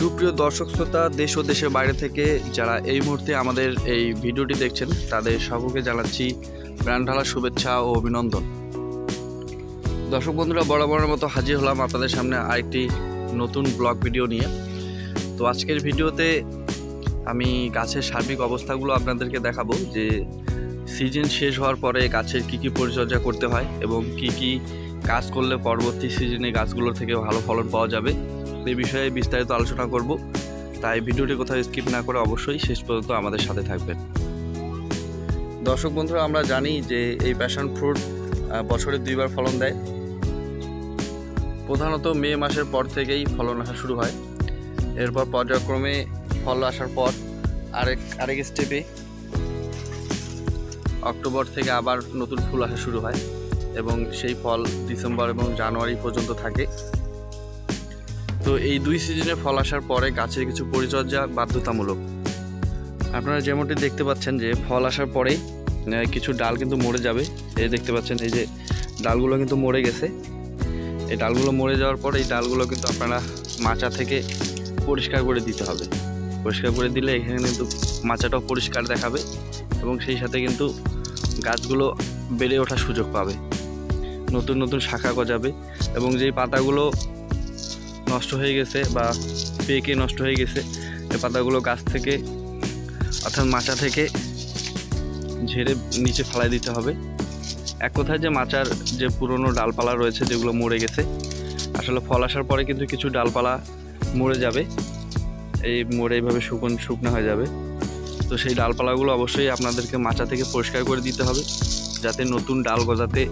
সুপ্রিয় দর্শক শ্রোতা, দেশ ও দেশের বাইরে থেকে যারা এই মুহূর্তে আমাদের এই ভিডিওটি দেখছেন, তাদের সকলকে জানাচ্ছি প্রাণঢালা শুভেচ্ছা ও অভিনন্দন। দর্শক বন্ধুরা, বরাবরের মতো হাজির হলাম আপনাদের সামনে আরেকটি নতুন ব্লগ ভিডিও নিয়ে। তো আজকের ভিডিওতে আমি গাছের সার্বিক অবস্থাগুলো আপনাদেরকে দেখাবো, যে সিজন শেষ হওয়ার পরে গাছের কী কী পরিচর্যা করতে হয় এবং কি কি কাজ করলে পরবর্তী সিজনে গাছগুলোর থেকে ভালো ফলন পাওয়া যাবে। এই বিষয়ে বিস্তারিত আলোচনা করব। তাই ভিডিওটি কোথাও স্কিপ না করে অবশ্যই শেষ পর্যন্ত আমাদের সাথে থাকবেন। দর্শক বন্ধুরা, আমরা জানি যে এই প্যাশন ফ্রুট বছরে দুইবার ফলন দেয়। প্রধানত মে মাসের পর থেকেই ফলন আসা শুরু হয়। এরপর পর্যায়ক্রমে ফল আসার পর আরেক আরেক স্টেপে অক্টোবর থেকে আবার নতুন ফুল আসা শুরু হয় এবং সেই ফল ডিসেম্বর এবং জানুয়ারি পর্যন্ত থাকে। তো এই দুই সিজনে ফল আসার পরে গাছের কিছু পরিচর্যা বাধ্যতামূলক। আপনারা যেমনটি দেখতে পাচ্ছেন যে ফল আসার পরেই কিছু ডাল কিন্তু মরে যাবে। এই দেখতে পাচ্ছেন এই যে ডালগুলো কিন্তু মরে গেছে। এই ডালগুলো মরে যাওয়ার পরে এই ডালগুলো কিন্তু আপনারা মাচা থেকে পরিষ্কার করে দিতে হবে। পরিষ্কার করে দিলে এখানে কিন্তু মাচাটাও পরিষ্কার দেখাবে এবং সেই সাথে কিন্তু গাছগুলো বেড়ে ওঠার সুযোগ পাবে। নতুন নতুন শাখা গজাবে এবং যেই পাতাগুলো নষ্ট হয়ে গেছে বা পেকে নষ্ট হয়ে গেছে এই পাতাগুলো গাছ থেকে অর্থাৎ মাচা থেকে ঝেড়ে নিচে ফেলাই দিতে হবে। এক কথায় যে মাচার যে পুরনো ডালপালা রয়েছে যেগুলো মরে গেছে, আসলে ফল আসার পরে কিন্তু কিছু ডালপালা মরে যাবে। এই মরে এইভাবে শুকন, শুকনো হয়ে যাবে। তো সেই ডালপালাগুলো অবশ্যই আপনাদেরকে মাচা থেকে পরিষ্কার করে দিতে হবে, যাতে নতুন ডাল গজাতে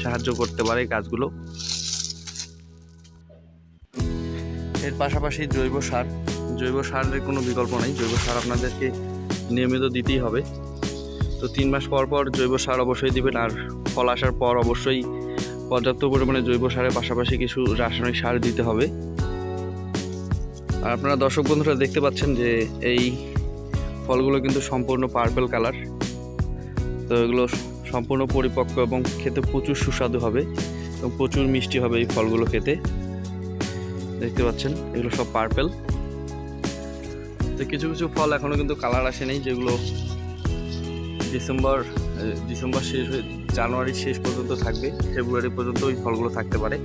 সাহায্য করতে পারে গাছগুলো। এর পাশাপাশি জৈব সার। জৈব সারের কোনো বিকল্প নেই। জৈব সার আপনাদেরকে নিয়মিত দিতেই হবে। তো তিন মাস পর পর জৈব সার অবশ্যই দিবেন। আর ফল আসার পর অবশ্যই পর্যাপ্ত পরিমাণে জৈব সারের পাশাপাশি কিছু রাসায়নিক সার দিতে হবে। আর আপনারা দর্শক বন্ধুরা দেখতে পাচ্ছেন যে এই ফলগুলো কিন্তু সম্পূর্ণ পার্পেল কালার। তো এগুলো সম্পূর্ণ পরিপক্ক এবং খেতে প্রচুর সুস্বাদু হবে এবং প্রচুর মিষ্টি হবে এই ফলগুলো খেতে। দেখতে পাচ্ছেন, এগুলো সব পার্পেল তো কিছু কিছু ফল এখনও কিন্তু কালার আসেনি, যেগুলো ডিসেম্বর ডিসেম্বর শেষ হয়ে জানুয়ারি শেষ পর্যন্ত থাকবে ফেব্রুয়ারি পর্যন্ত ওই ফলগুলো থাকতে পারে।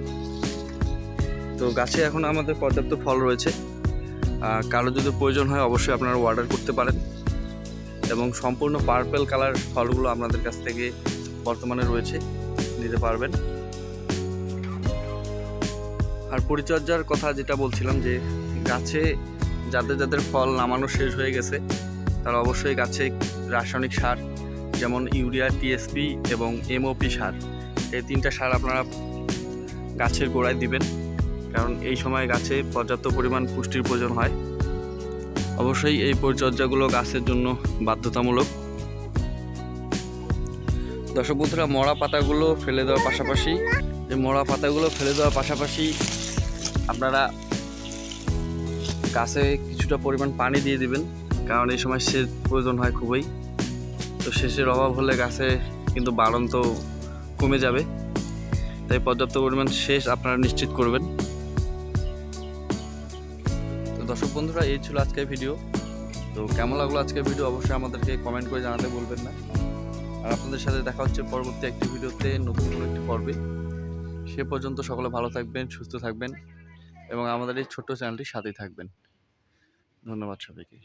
তো গাছে এখন আমাদের পর্যাপ্ত ফল রয়েছে। কারও যদি প্রয়োজন হয়, অবশ্যই আপনারা অর্ডার করতে পারেন। এবং সম্পূর্ণ পার্পেল কালার ফলগুলো আপনাদের কাছ থেকে বর্তমানে রয়েছে, নিতে পারবেন। আর পরিচর্যার কথা যেটা বলছিলাম যে গাছে যাদের যাদের ফল নামানো শেষ হয়ে গেছে, তারা অবশ্যই গাছে রাসায়নিক সার, যেমন ইউরিয়া টিএসপি এবং এমওপি সার, এই তিনটা সার আপনারা গাছের গোড়ায় দিবেন। কারণ এই সময় গাছে পর্যাপ্ত পরিমাণ পুষ্টির প্রয়োজন হয়। অবশ্যই এই পরিচর্যাগুলো গাছের জন্য বাধ্যতামূলক। দর্শক বন্ধুরা, মরা পাতাগুলো ফেলে দেওয়ার পাশাপাশি, এই মরা পাতাগুলো ফেলে দেওয়ার পাশাপাশি আপনারা গাছে কিছুটা পরিমাণ পানি দিয়ে দিবেন, কারণ এই সময় সেচ প্রয়োজন হয় খুবই। তো সেচের অভাব হলে গাছে কিন্তু বাড়ন তো কমে যাবে। তাই পর্যাপ্ত পরিমাণ শেষ আপনারা নিশ্চিত করবেন। তো দর্শক বন্ধুরা, এই ছিল আজকের ভিডিও। তো কেমন লাগল আজকের ভিডিও? অবশ্যই আমাদেরকে কমেন্ট করে জানাতে বলবেন না। আর আপনাদের সাথে দেখা হচ্ছে পরবর্তী একটি ভিডিওতে নতুন কোনো একটি পর্বে। সে পর্যন্ত সকলে ভালো থাকবেন, সুস্থ থাকবেন। এবং আমাদের এই ছোট্ট চ্যানেলটির সাথেই থাকবেন। ধন্যবাদ সবাইকে।